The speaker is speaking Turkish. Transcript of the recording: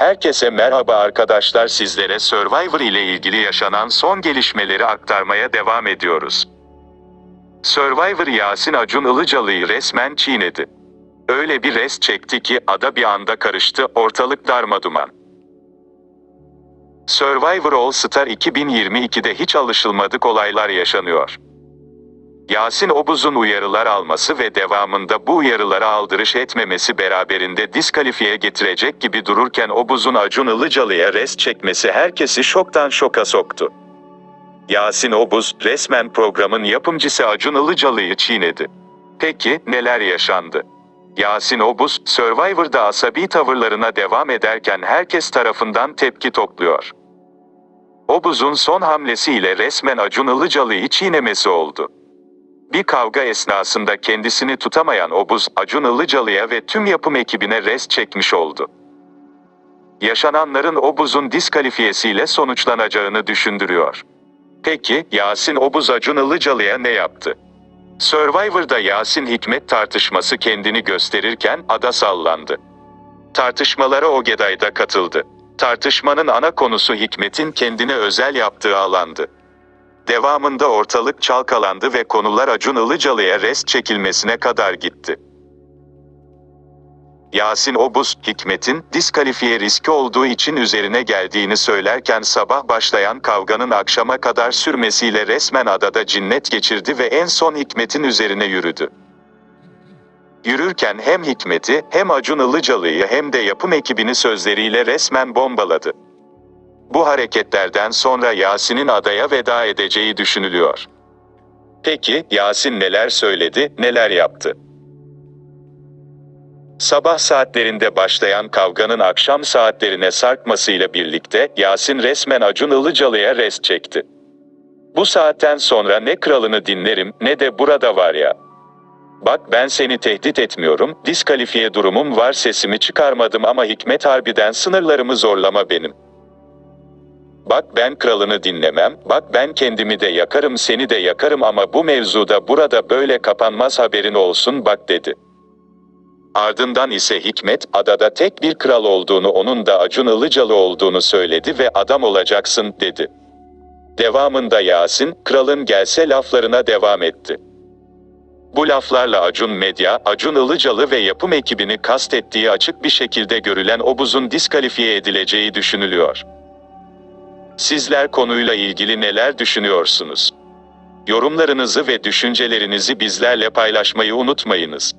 Herkese merhaba arkadaşlar sizlere Survivor ile ilgili yaşanan son gelişmeleri aktarmaya devam ediyoruz. Survivor Yasin Acun Ilıcalı'yı resmen çiğnedi. Öyle bir res çekti ki ada bir anda karıştı, ortalık darmaduman. Survivor All Star 2022'de hiç alışılmadık olaylar yaşanıyor. Yasin Obuz'un uyarılar alması ve devamında bu uyarılara aldırış etmemesi beraberinde diskalifiye getirecek gibi dururken Obuz'un Acun Ilıcalı'ya res çekmesi herkesi şoktan şoka soktu. Yasin Obuz, resmen programın yapımcısı Acun Ilıcalı'yı çiğnedi. Peki, neler yaşandı? Yasin Obuz, Survivor'da asabi tavırlarına devam ederken herkes tarafından tepki topluyor. Obuz'un son hamlesiyle resmen Acun Ilıcalı'yı çiğnemesi oldu. Bir kavga esnasında kendisini tutamayan Obuz, Acun Ilıcalı'ya ve tüm yapım ekibine res çekmiş oldu. Yaşananların Obuz'un diskalifiyesiyle sonuçlanacağını düşündürüyor. Peki, Yasin Obuz Acun Ilıcalı'ya ne yaptı? Survivor'da Yasin Hikmet tartışması kendini gösterirken ada sallandı. Tartışmalara Ogeday da katıldı. Tartışmanın ana konusu Hikmet'in kendine özel yaptığı alandı. Devamında ortalık çalkalandı ve konular Acun Ilıcalı'ya rest çekilmesine kadar gitti. Yasin Obuz, Hikmet'in diskalifiye riski olduğu için üzerine geldiğini söylerken sabah başlayan kavganın akşama kadar sürmesiyle resmen adada cinnet geçirdi ve en son Hikmet'in üzerine yürüdü. Yürürken hem Hikmet'i, hem Acun Ilıcalı'yı hem de yapım ekibini sözleriyle resmen bombaladı. Bu hareketlerden sonra Yasin'in adaya veda edeceği düşünülüyor. Peki, Yasin neler söyledi, neler yaptı? Sabah saatlerinde başlayan kavganın akşam saatlerine sarkmasıyla birlikte Yasin resmen Acun Ilıcalı'ya rest çekti. Bu saatten sonra ne kralını dinlerim ne de burada var ya. Bak ben seni tehdit etmiyorum, diskalifiye durumum var sesimi çıkarmadım ama Hikmet harbiden sınırlarımı zorlama benim. Bak ben kralını dinlemem, bak ben kendimi de yakarım seni de yakarım ama bu mevzuda burada böyle kapanmaz haberin olsun bak dedi. Ardından ise Hikmet, adada tek bir kral olduğunu onun da Acun Ilıcalı olduğunu söyledi ve adam olacaksın dedi. Devamında Yasin, kralın gelse laflarına devam etti. Bu laflarla Acun Medya, Acun Ilıcalı ve yapım ekibini kastettiği açık bir şekilde görülen Obuz'un diskalifiye edileceği düşünülüyor. Sizler konuyla ilgili neler düşünüyorsunuz? Yorumlarınızı ve düşüncelerinizi bizlerle paylaşmayı unutmayınız.